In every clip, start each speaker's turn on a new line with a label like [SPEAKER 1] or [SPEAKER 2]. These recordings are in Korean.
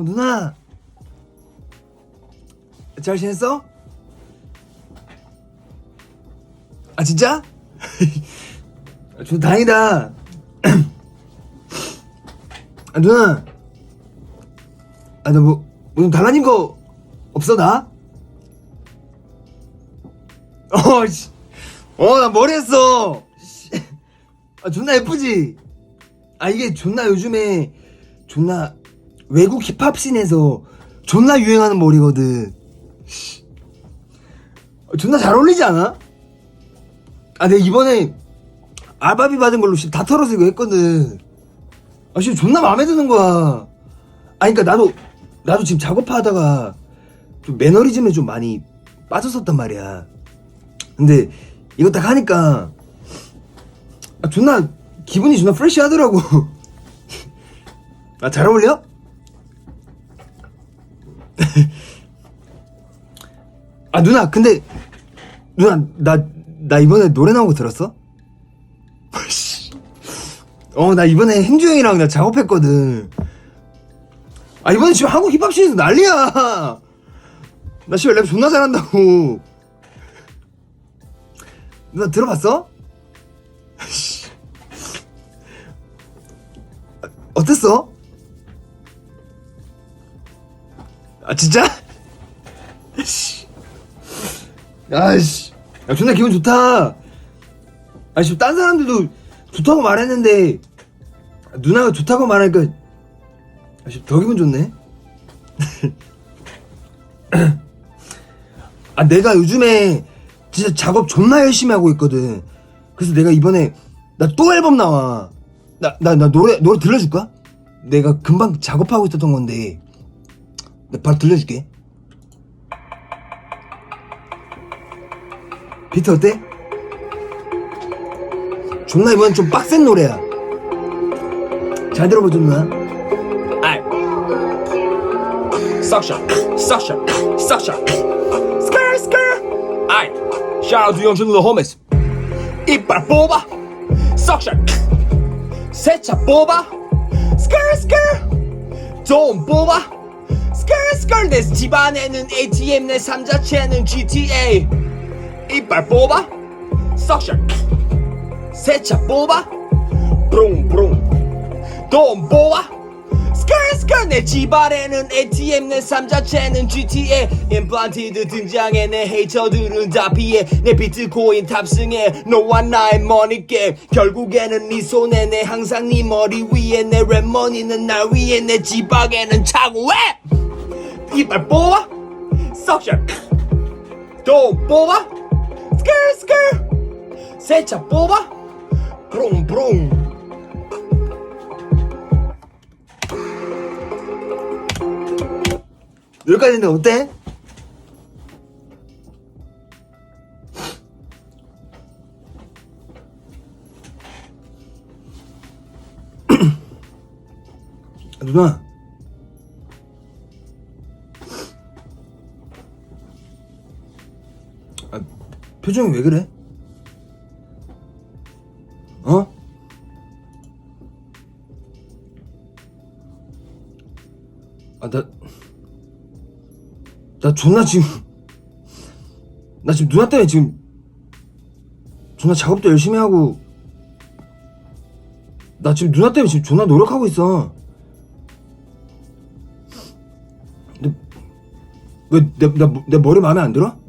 [SPEAKER 1] 어 누나 잘 지냈어? 아 진짜? 아, 저 다행이다 아 누나 아나뭐 뭐 달라진 거 없어 나? 어 씨 어 나 머리 했어 씨. 아 존나 예쁘지? 아 이게 존나 요즘에 존나 외국 힙합 씬에서 존나 유행하는 머리거든. 존나 잘 어울리지 않아? 아 내가 이번에 알바비 받은 걸로 씨, 다 털어서 이거 했거든. 아 지금 존나 마음에 드는 거야. 아 그니까 나도 나도 지금 작업하다가 좀 매너리즘에 좀 많이 빠졌었단 말이야. 근데 이거 딱 하니까 아 존나 기분이 존나 프레시하더라고. 아 잘 어울려? 아 누나 근데 누나 나 나 이번에 노래 나온 거 들었어? 어 나 이번에 행주 형이랑 나 작업했거든. 아 이번에 지금 한국 힙합 씬에서 난리야. 나 씨발 랩 존나 잘한다고. 누나 들어봤어? 아, 어땠어? 아 진짜? 씨. 아씨, 야 존나 기분 좋다. 아씨, 딴 사람들도 좋다고 말했는데 누나가 좋다고 말하니까 아씨 더 기분 좋네. 아 내가 요즘에 진짜 작업 존나 열심히 하고 있거든. 그래서 내가 이번에 나 또 앨범 나와. 나 나 나 노래 노래 들려줄까? 내가 금방 작업하고 있었던 건데. 내가 바로 들려줄게. 비트 어때? 존나 이번엔 좀 빡센 노래야. 잘 들어보자 누나.
[SPEAKER 2] Ay. Suction, suction, suction. Skr, skr. Ay. Shout out to young little homies. 이빨 뽑아. Suction. 세차 뽑아. Skr, skr. 돈 뽑아. Skr, skr. 내 집안에는 ATM, 내 삼자체는 GTA. 이빨 뽑아. Suction. 세차 뽑아. 브롱, 브롱. 돈 뽑아 스컬스컬 내 집안에는 ATM 내 삶자체는 GTA 임플란티드 등장해 내 헤이터들은 다 피해 내 비트코인 탑승해 너와 나의 머니 게임 결국에는 네 손에 내 항상 네 머리 위에 내 랩머니는 날 위해 내 지방에는 차고해 이빨 뽑아 석션 돈 뽑아 스컬 스컬 세차 뽑아 브롱브롱
[SPEAKER 1] 여기까지 했는데 어때? 누나 표정이 왜 그래? 어? 아, 나, 나 존나 지금 나 지금 누나 때문에 지금 존나 작업도 열심히 하고 나 지금 누나 때문에 지금 존나 노력하고 있어 근데 왜 내 나, 내 머리 마음에 안 들어?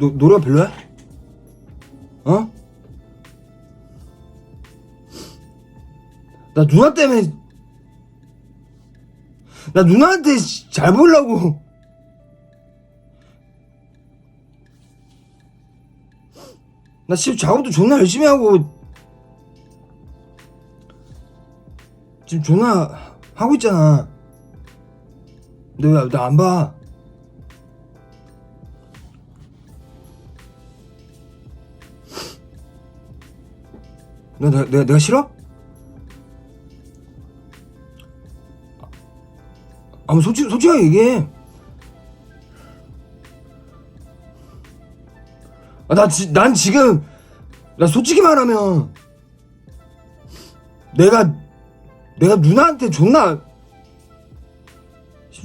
[SPEAKER 1] 노, 노래가 별로야? 어? 나 누나 때문에 나 누나한테 씨, 잘 보려고. 나 지금 작업도 존나 열심히 하고 지금 존나 하고 있잖아. 근데 왜 나 안 봐? 너 내가, 내가, 내가 싫어? 아, 뭐 솔직, 솔직하게 얘기해. 아, 나, 지, 난 지금, 나 솔직히 말하면, 내가 내가 누나한테 존나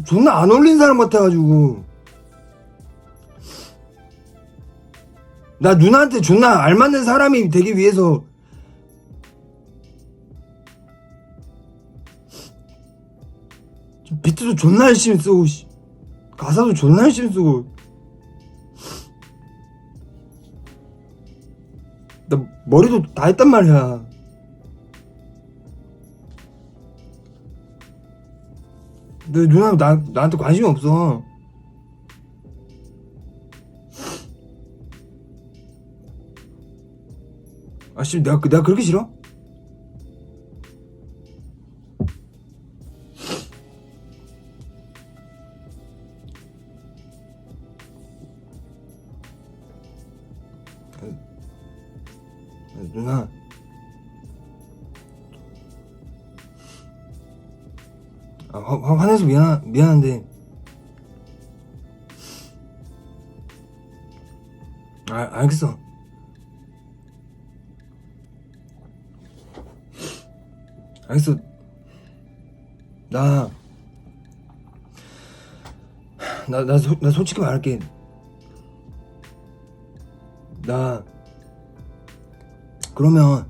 [SPEAKER 1] 존나 안 어울린 사람 같아가지고 나 누나한테 존나 알맞는 사람이 되기 위해서 비트도 존나 열심히 쓰고 씨. 가사도 존나 열심히 쓰고 나 머리도 다 했단 말이야 너 누나 나, 나한테 관심이 없어 아씨 내가, 그- 내가 그렇게 싫어? 누나. 아, 화, 화, 화내서 미안, 미안한데. 아, 알겠어. 알겠어. 나 나, 나, 소, 나 솔직히 말할게. 나 그러면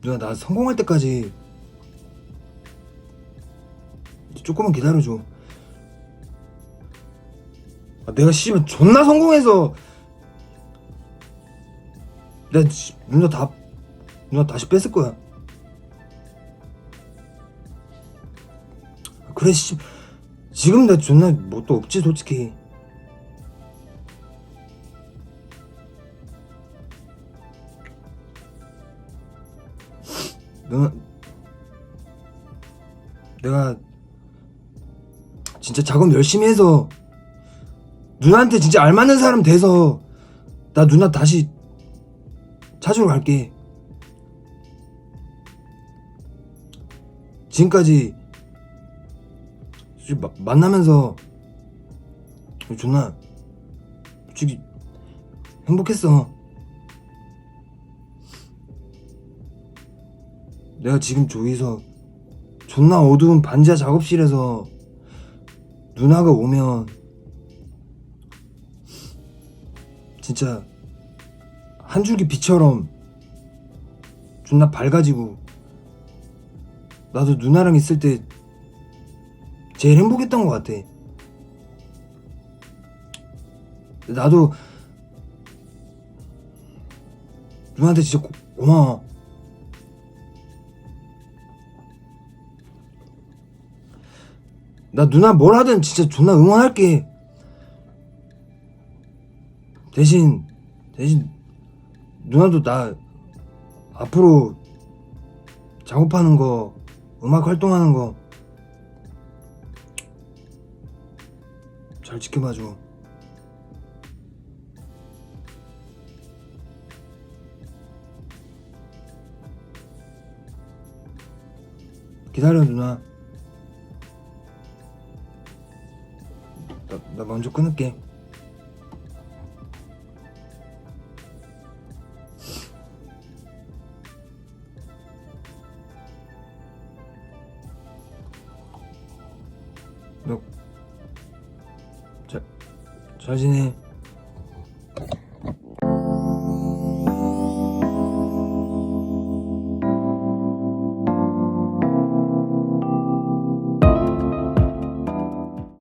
[SPEAKER 1] 누나 나 성공할 때까지 조금만 기다려줘. 아, 내가 씨발 존나 성공해서 내가 씨, 누나 다 누나 다시 뺐을 거야. 그래 씨. 지금 나 존나 뭐또 없지 솔직히 내가 진짜 작업 열심히 해서 누나한테 진짜 알맞는 사람 돼서 나 누나 다시 찾으러 갈게. 지금까지 만나면서 존나 솔직히 행복했어. 내가 지금 저기서 존나 어두운 반지하 작업실에서 누나가 오면 진짜 한 줄기 빛처럼 존나 밝아지고 나도 누나랑 있을 때 제일 행복했던 것 같아. 나도 누나한테 진짜 고, 고마워. 나 누나 뭘 하든 진짜 존나 응원할게. 대신 대신 누나도 나 앞으로 작업하는 거 음악 활동하는 거 잘 지켜봐줘. 기다려 누나. 나, 나 먼저 끊을게. 너, 잘, 잘 지내.